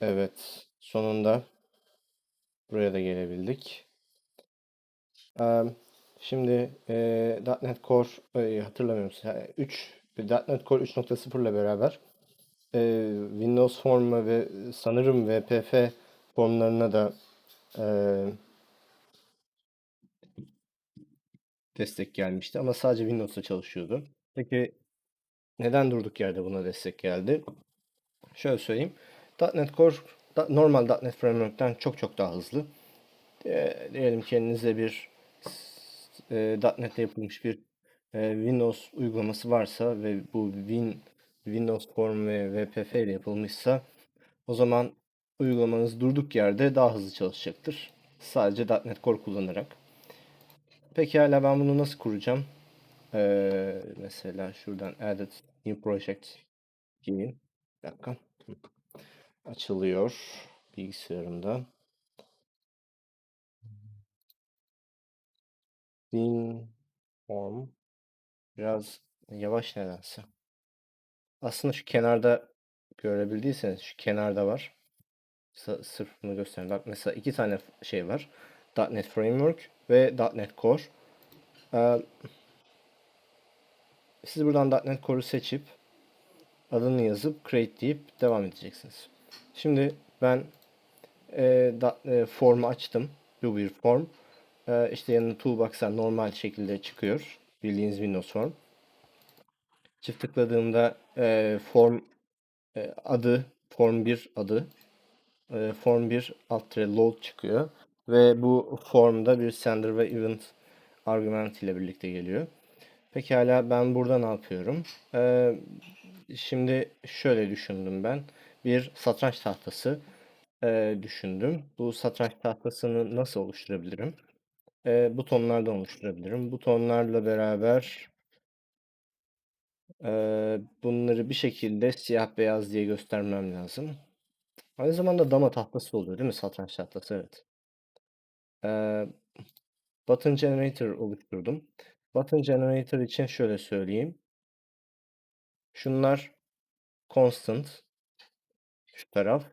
Evet, sonunda buraya da gelebildik. Şimdi eee .NET Core hatırlamıyorum. 3 .NET Core 3.0 ile beraber Windows Form ve sanırım VPF formlarına da destek gelmişti ama sadece Windows'ta çalışıyordu. Peki neden durduk yerde buna destek geldi? Şöyle söyleyeyim. .NET Core normal .NET Framework'ten çok çok daha hızlı. E, diyelim ki elinizde bir e, .NET'te yapılmış bir e, Windows uygulaması varsa ve bu Win Windows Form ve VPF ile yapılmışsa o zaman uygulamanız durduk yerde daha hızlı çalışacaktır. Sadece .NET Core kullanarak. Pekala ben bunu nasıl kuracağım? Ee, mesela şuradan added new project diyeyim. Bir dakika. Açılıyor bilgisayarımda. Win form biraz yavaş nedense. Aslında şu kenarda görebildiyseniz şu kenarda var. Sa- Sırf bunu göstereyim. Bak mesela iki tane şey var. .NET Framework ve .NET Core. Ee, siz buradan .NET Core'u seçip adını yazıp create deyip devam edeceksiniz. Şimdi ben e, da, e, formu açtım. Bu bir form. E, işte yanında toolbox'lar normal şekilde çıkıyor. Bildiğiniz Windows Form. Çift tıkladığımda e, form e, adı, form 1 adı, e, form 1 alt load çıkıyor. Ve bu formda bir sender ve event argüment ile birlikte geliyor. Pekala ben burada ne yapıyorum? E, şimdi şöyle düşündüm ben. Bir satranç tahtası e, düşündüm. Bu satranç tahtasını nasıl oluşturabilirim? E, butonlardan oluşturabilirim. Butonlarla beraber e, bunları bir şekilde siyah beyaz diye göstermem lazım. Aynı zamanda dama tahtası oluyor değil mi? Satranç tahtası evet. E, button generator oluşturdum. Button generator için şöyle söyleyeyim. Şunlar constant. Şu taraf.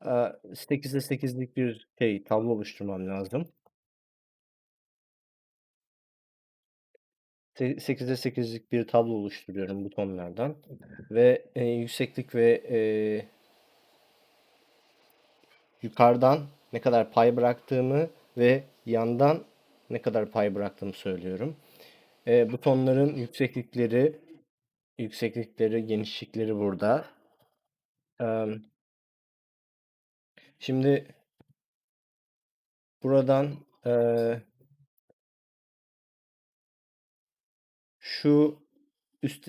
8'de 8'lik bir şey tablo oluşturmam lazım. 8'de 8'lik bir tablo oluşturuyorum butonlardan ve e, yükseklik ve e, yukarıdan ne kadar pay bıraktığımı ve yandan ne kadar pay bıraktığımı söylüyorum. E, butonların yükseklikleri, yükseklikleri, genişlikleri burada. Şimdi buradan şu üst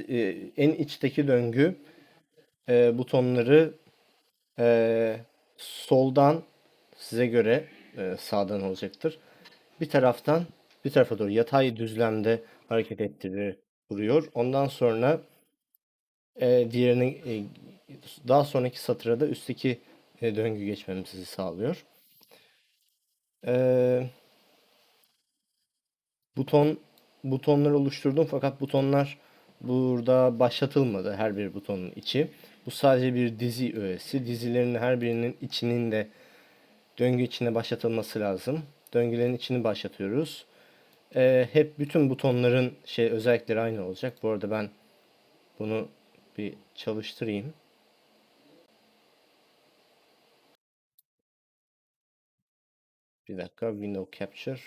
en içteki döngü butonları soldan size göre sağdan olacaktır. Bir taraftan bir tarafa doğru yatay düzlemde hareket ettiriyor. Ondan sonra e, diğerini e, daha sonraki satıra da üstteki e, döngü geçmemizi sağlıyor. E, buton butonları oluşturdum fakat butonlar burada başlatılmadı her bir butonun içi. Bu sadece bir dizi öğesi. Dizilerin her birinin içinin de döngü içine başlatılması lazım. Döngülerin içini başlatıyoruz. Ee, hep bütün butonların şey özellikleri aynı olacak. Bu arada ben bunu bir çalıştırayım. Bir dakika window capture.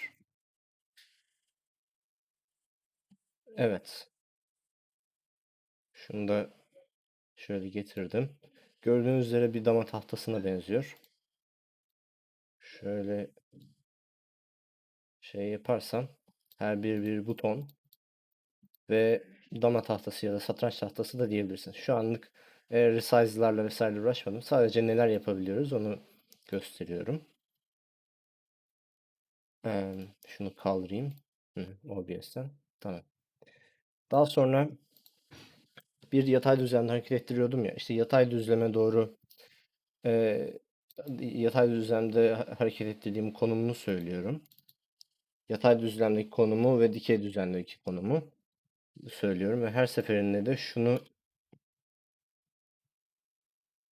Evet. Şunu da şöyle getirdim. Gördüğünüz üzere bir dama tahtasına benziyor. Şöyle şey yaparsam her bir bir buton ve dama tahtası ya da satranç tahtası da diyebilirsiniz. Şu anlık e, resize'larla vesaire uğraşmadım. Sadece neler yapabiliyoruz onu gösteriyorum. Şunu kaldırayım. Hı, OBS'ten. Tamam. Daha sonra bir yatay düzlemde hareket ettiriyordum ya. İşte yatay düzleme doğru e, yatay düzlemde hareket ettirdiğim konumunu söylüyorum. Yatay düzlemdeki konumu ve dikey düzlemdeki konumu söylüyorum ve her seferinde de şunu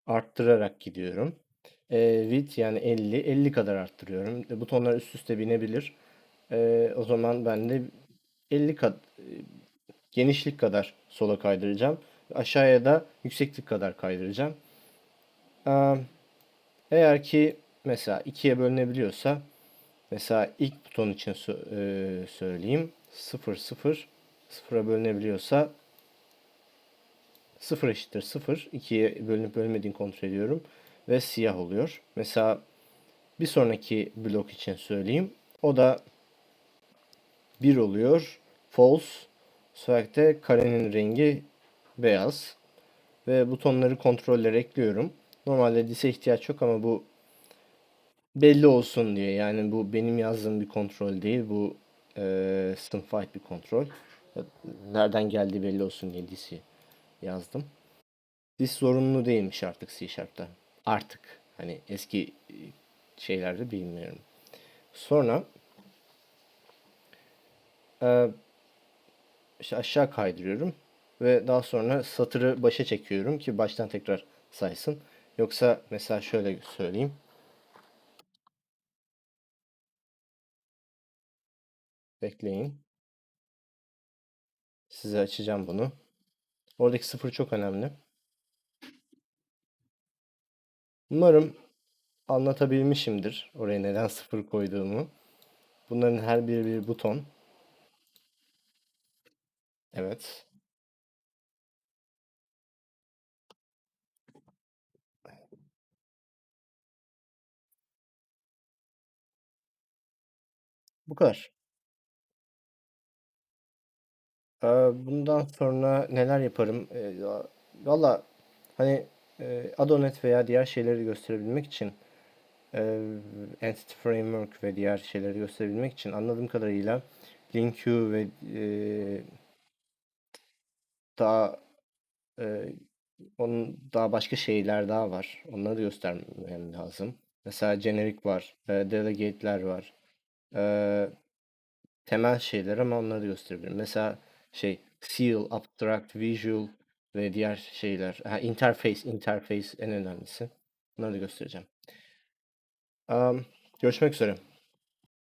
arttırarak gidiyorum. E, width yani 50, 50 kadar arttırıyorum. E, butonlar üst üste binebilir. E, o zaman ben de 50 kat e, genişlik kadar sola kaydıracağım. Aşağıya da yükseklik kadar kaydıracağım. Ee, eğer ki mesela ikiye bölünebiliyorsa mesela ilk buton için sö- e, söyleyeyim 0 0 0'a bölünebiliyorsa 0 eşittir 0 2'ye bölünüp bölünmediğini kontrol ediyorum ve siyah oluyor. Mesela bir sonraki blok için söyleyeyim. O da 1 oluyor. False. De karenin rengi beyaz. Ve butonları kontroller ekliyorum. Normalde dise ihtiyaç yok ama bu belli olsun diye. Yani bu benim yazdığım bir kontrol değil. Bu e, sınıfa bir kontrol. Nereden geldiği belli olsun diye disi yazdım. Dis zorunlu değilmiş artık C Sharp'ta. Artık. Hani eski e, şeylerde bilmiyorum. Sonra e, işte aşağı kaydırıyorum ve daha sonra satırı başa çekiyorum ki baştan tekrar saysın. Yoksa mesela şöyle söyleyeyim. Bekleyin. Size açacağım bunu. Oradaki sıfır çok önemli. Umarım anlatabilmişimdir oraya neden sıfır koyduğumu. Bunların her biri bir buton. Evet. Bu kadar. Bundan sonra neler yaparım? Ya- Valla hani Adonet veya diğer şeyleri gösterebilmek için e, Entity Framework ve diğer şeyleri gösterebilmek için anladığım kadarıyla LinkU ve e, daha e, onun daha başka şeyler daha var. Onları göstermem lazım. Mesela generic var, delegate'ler var. Temel şeyler ama onları da gösterebilirim. Mesela şey seal, abstract, visual ve diğer şeyler. Ha, interface, interface en önemlisi. Bunları da göstereceğim. Um, görüşmek üzere.